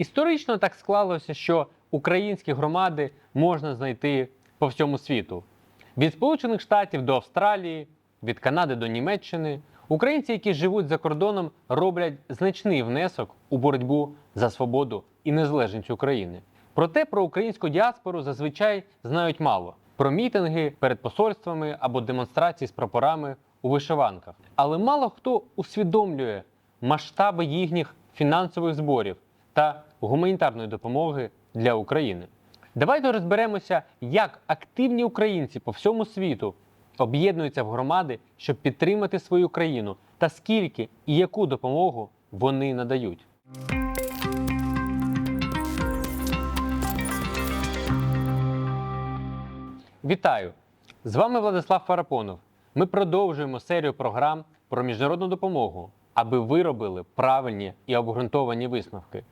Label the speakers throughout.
Speaker 1: Історично так склалося, що українські громади можна знайти по всьому світу. Від Сполучених Штатів до Австралії, від Канади до Німеччини. Українці, які живуть за кордоном, роблять значний внесок у боротьбу за свободу і незалежність України. Проте про українську діаспору зазвичай знають мало про мітинги перед посольствами або демонстрації з прапорами у вишиванках. Але мало хто усвідомлює масштаби їхніх фінансових зборів та гуманітарної допомоги для України. Давайте розберемося, як активні українці по всьому світу об'єднуються в громади, щоб підтримати свою країну, та скільки і яку допомогу вони надають. Вітаю! З вами Владислав Фарапонов. Ми продовжуємо серію програм про міжнародну допомогу, аби ви робили правильні і обґрунтовані висновки.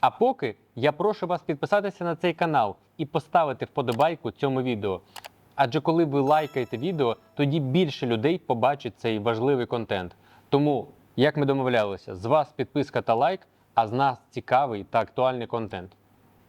Speaker 1: А поки я прошу вас підписатися на цей канал і поставити вподобайку цьому відео. Адже коли ви лайкаєте відео, тоді більше людей побачить цей важливий контент. Тому, як ми домовлялися, з вас підписка та лайк, а з нас цікавий та актуальний контент.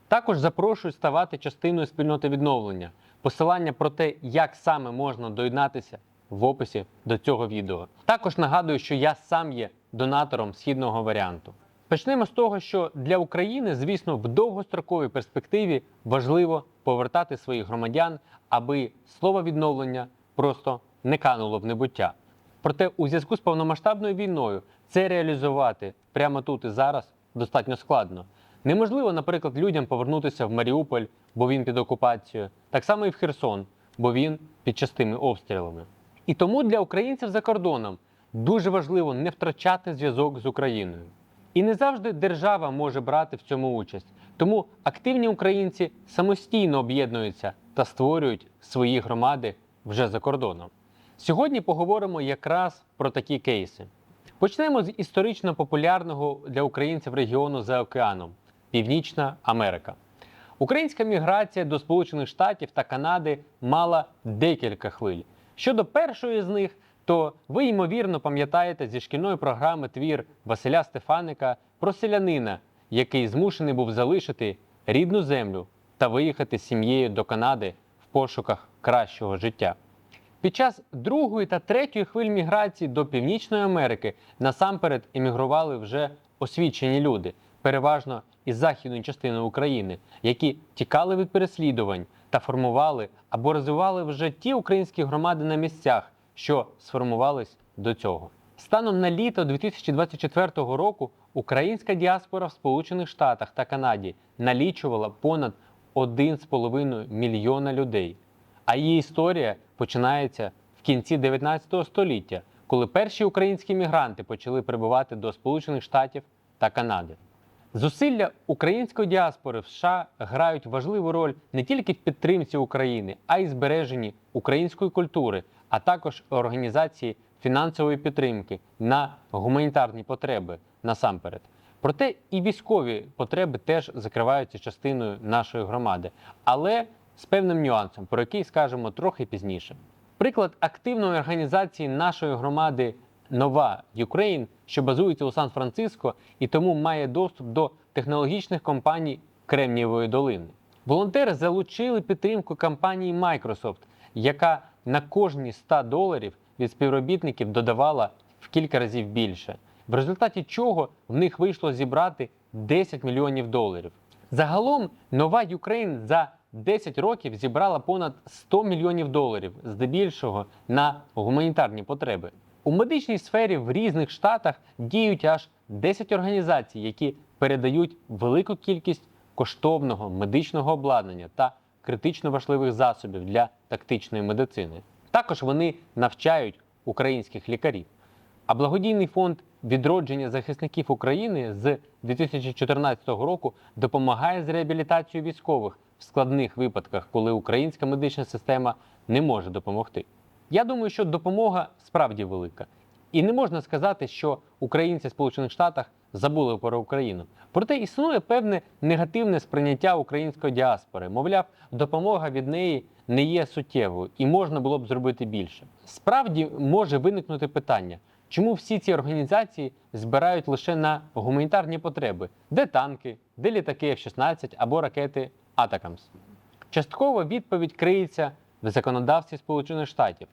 Speaker 1: Також запрошую ставати частиною спільноти відновлення. Посилання про те, як саме можна доєднатися в описі до цього відео. Також нагадую, що я сам є донатором східного варіанту. Почнемо з того, що для України, звісно, в довгостроковій перспективі важливо повертати своїх громадян, аби слово відновлення просто не кануло в небуття. Проте у зв'язку з повномасштабною війною це реалізувати прямо тут і зараз достатньо складно. Неможливо, наприклад, людям повернутися в Маріуполь, бо він під окупацією, так само і в Херсон, бо він під частими обстрілами. І тому для українців за кордоном дуже важливо не втрачати зв'язок з Україною. І не завжди держава може брати в цьому участь. Тому активні українці самостійно об'єднуються та створюють свої громади вже за кордоном. Сьогодні поговоримо якраз про такі кейси. Почнемо з історично популярного для українців регіону за океаном Північна Америка. Українська міграція до Сполучених Штатів та Канади мала декілька хвиль. Щодо першої з них, то ви ймовірно пам'ятаєте зі шкільної програми твір Василя Стефаника про селянина, який змушений був залишити рідну землю та виїхати з сім'єю до Канади в пошуках кращого життя. Під час другої та третьої хвиль міграції до Північної Америки насамперед емігрували вже освічені люди, переважно із західної частини України, які тікали від переслідувань та формували або розвивали вже ті українські громади на місцях, що сформувались до цього. Станом на літо 2024 року українська діаспора в Сполучених Штатах та Канаді налічувала понад 1,5 мільйона людей. А її історія починається в кінці 19 століття, коли перші українські мігранти почали прибувати до Сполучених Штатів та Канади. Зусилля української діаспори в США грають важливу роль не тільки в підтримці України, а й збереженні української культури, а також організації фінансової підтримки на гуманітарні потреби насамперед. Проте і військові потреби теж закриваються частиною нашої громади, але з певним нюансом, про який скажемо трохи пізніше. Приклад активної організації нашої громади Нова Юкрейн, що базується у Сан-Франциско і тому має доступ до технологічних компаній Кремнієвої долини. Волонтери залучили підтримку компанії Microsoft, яка на кожні 100 доларів від співробітників додавала в кілька разів більше, в результаті чого в них вийшло зібрати 10 мільйонів доларів. Загалом нова Юкрейн за 10 років зібрала понад 100 мільйонів доларів, здебільшого на гуманітарні потреби. У медичній сфері в різних штатах діють аж 10 організацій, які передають велику кількість коштовного медичного обладнання та критично важливих засобів для тактичної медицини. Також вони навчають українських лікарів. А благодійний фонд відродження захисників України з 2014 року допомагає з реабілітацією військових в складних випадках, коли українська медична система не може допомогти. Я думаю, що допомога справді велика. І не можна сказати, що українці в Сполучених Штатах забули про Україну. Проте існує певне негативне сприйняття української діаспори. Мовляв, допомога від неї не є суттєвою і можна було б зробити більше. Справді може виникнути питання, чому всі ці організації збирають лише на гуманітарні потреби: де танки, де літаки F-16 або ракети Атакамс. Частково відповідь криється в законодавстві Сполучених Штатів.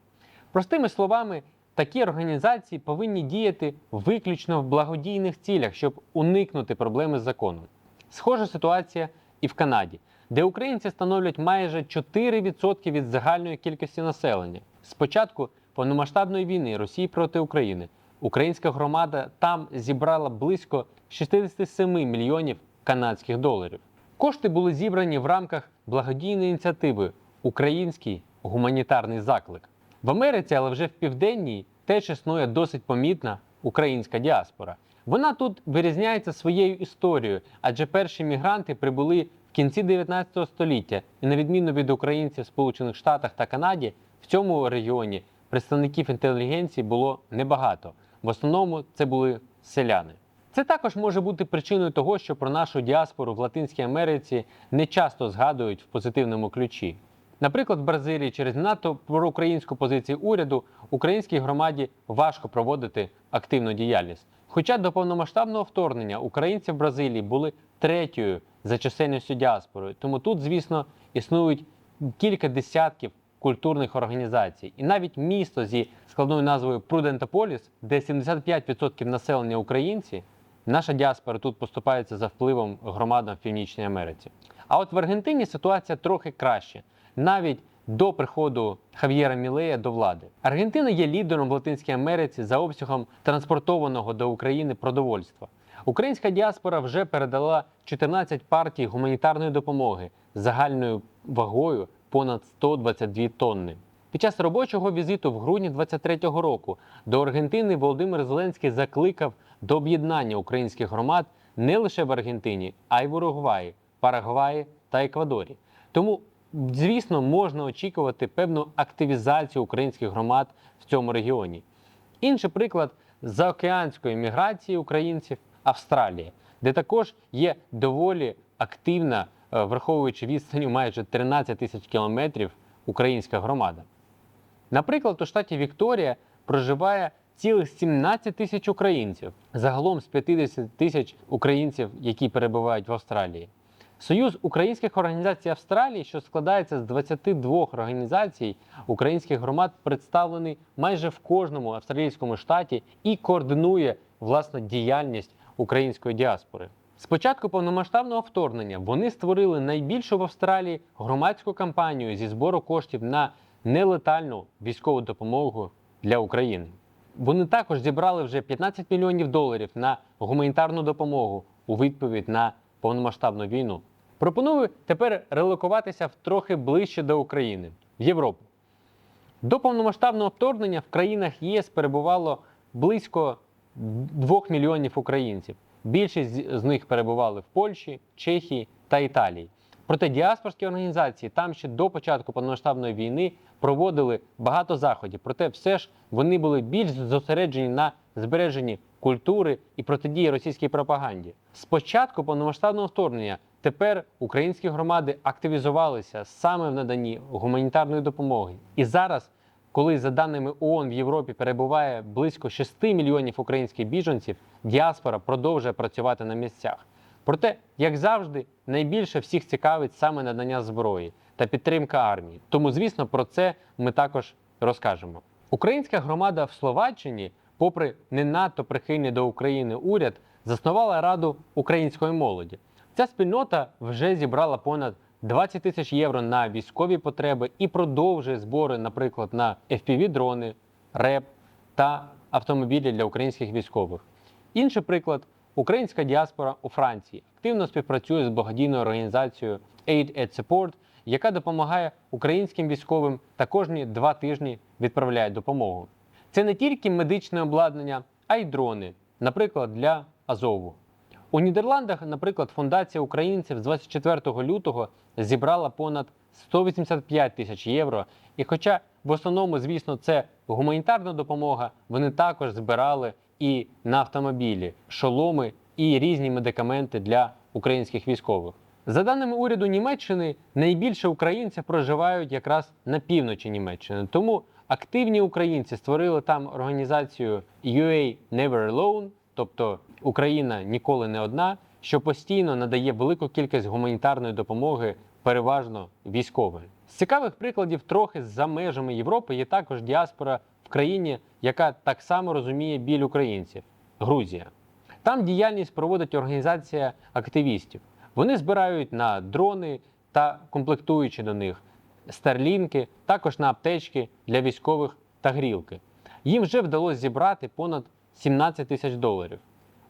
Speaker 1: Простими словами, такі організації повинні діяти виключно в благодійних цілях, щоб уникнути проблеми з законом. Схожа ситуація і в Канаді, де українці становлять майже 4% від загальної кількості населення. З початку повномасштабної війни Росії проти України українська громада там зібрала близько 67 мільйонів канадських доларів. Кошти були зібрані в рамках благодійної ініціативи Український гуманітарний заклик. В Америці, але вже в південній, теж існує досить помітна українська діаспора. Вона тут вирізняється своєю історією, адже перші мігранти прибули в кінці 19 століття, і на відміну від українців в Сполучених Штатах та Канаді, в цьому регіоні представників інтелігенції було небагато. В основному це були селяни. Це також може бути причиною того, що про нашу діаспору в Латинській Америці не часто згадують в позитивному ключі. Наприклад, в Бразилії через надто проукраїнську позицію уряду українській громаді важко проводити активну діяльність. Хоча до повномасштабного вторгнення українці в Бразилії були третьою за чисельністю діаспорою, тому тут, звісно, існують кілька десятків культурних організацій. І навіть місто зі складною назвою Прудентополіс, де 75% населення українці, наша діаспора тут поступається за впливом громадам в Північній Америці. А от в Аргентині ситуація трохи краще, навіть до приходу Хав'єра Мілея до влади. Аргентина є лідером в Латинській Америці за обсягом транспортованого до України продовольства. Українська діаспора вже передала 14 партій гуманітарної допомоги з загальною вагою понад 122 тонни. Під час робочого візиту в грудні 23-го року до Аргентини Володимир Зеленський закликав до об'єднання українських громад не лише в Аргентині, а й в Уругваї, Парагваї та Еквадорі. Тому, звісно, можна очікувати певну активізацію українських громад в цьому регіоні. Інший приклад заокеанської міграції українців Австралія, де також є доволі активна, е, враховуючи відстані майже 13 тисяч кілометрів, українська громада. Наприклад, у штаті Вікторія проживає цілих 17 тисяч українців, загалом з 50 тисяч українців, які перебувають в Австралії. Союз українських організацій Австралії, що складається з 22 організацій українських громад, представлений майже в кожному австралійському штаті і координує власне діяльність української діаспори. З початку повномасштабного вторгнення вони створили найбільшу в Австралії громадську кампанію зі збору коштів на нелетальну військову допомогу для України. Вони також зібрали вже 15 мільйонів доларів на гуманітарну допомогу у відповідь на повномасштабну війну. Пропоную тепер релокуватися в трохи ближче до України в Європу. До повномасштабного вторгнення в країнах ЄС перебувало близько 2 мільйонів українців. Більшість з них перебували в Польщі, Чехії та Італії. Проте діаспорські організації там ще до початку повномасштабної війни проводили багато заходів. Проте все ж вони були більш зосереджені на збереженні культури і протидії російській пропаганді. З початку повномасштабного вторгнення тепер українські громади активізувалися саме в наданні гуманітарної допомоги. І зараз, коли за даними ООН в Європі перебуває близько 6 мільйонів українських біженців, діаспора продовжує працювати на місцях. Проте, як завжди, найбільше всіх цікавить саме надання зброї та підтримка армії. Тому, звісно, про це ми також розкажемо. Українська громада в Словаччині, попри не надто прихильний до України уряд, заснувала Раду української молоді. Ця спільнота вже зібрала понад 20 тисяч євро на військові потреби і продовжує збори, наприклад, на FPV-дрони, РЕП та автомобілі для українських військових. Інший приклад українська діаспора у Франції активно співпрацює з благодійною організацією Aid at Support, яка допомагає українським військовим та кожні два тижні відправляє допомогу. Це не тільки медичне обладнання, а й дрони, наприклад, для Азову. У Нідерландах, наприклад, фундація українців з 24 лютого зібрала понад 185 тисяч євро. І хоча в основному, звісно, це гуманітарна допомога, вони також збирали і на автомобілі, шоломи і різні медикаменти для українських військових. За даними уряду Німеччини, найбільше українців проживають якраз на півночі Німеччини. Тому активні українці створили там організацію UA Never Alone, тобто Україна ніколи не одна, що постійно надає велику кількість гуманітарної допомоги, переважно військової. З цікавих прикладів трохи за межами Європи є також діаспора в країні, яка так само розуміє біль українців Грузія. Там діяльність проводить організація активістів. Вони збирають на дрони та комплектуючі до них старлінки, також на аптечки для військових та грілки. Їм вже вдалося зібрати понад 17 тисяч доларів.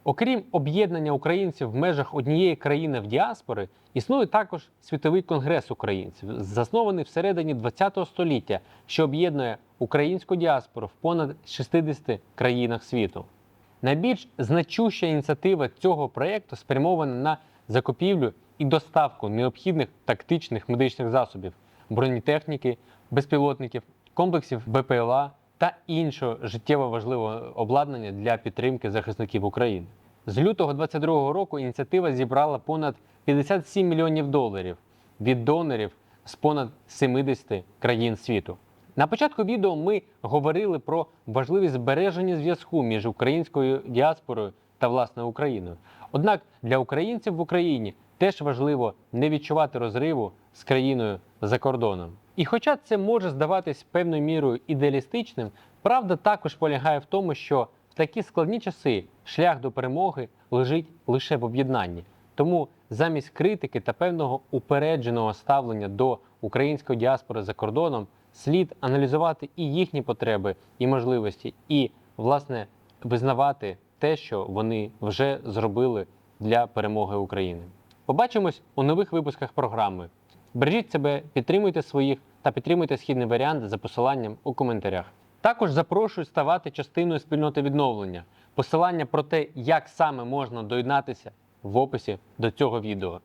Speaker 1: Окрім об'єднання українців в межах однієї країни в діаспори, існує також світовий конгрес українців, заснований всередині ХХ століття, що об'єднує українську діаспору в понад 60 країнах світу. Найбільш значуща ініціатива цього проєкту спрямована на закупівлю і доставку необхідних тактичних медичних засобів, бронетехніки, безпілотників, комплексів БПЛА та іншого життєво важливого обладнання для підтримки захисників України. З лютого 2022 року ініціатива зібрала понад 57 мільйонів доларів від донорів з понад 70 країн світу. На початку відео ми говорили про важливість збереження зв'язку між українською діаспорою та власне Україною. Однак для українців в Україні теж важливо не відчувати розриву з країною за кордоном. І хоча це може здаватись певною мірою ідеалістичним, правда також полягає в тому, що в такі складні часи шлях до перемоги лежить лише в об'єднанні. Тому замість критики та певного упередженого ставлення до української діаспори за кордоном слід аналізувати і їхні потреби і можливості, і власне визнавати те, що вони вже зробили для перемоги України. Побачимось у нових випусках програми. Бережіть себе, підтримуйте своїх та підтримуйте східний варіант за посиланням у коментарях. Також запрошую ставати частиною спільноти відновлення. Посилання про те, як саме можна доєднатися в описі до цього відео.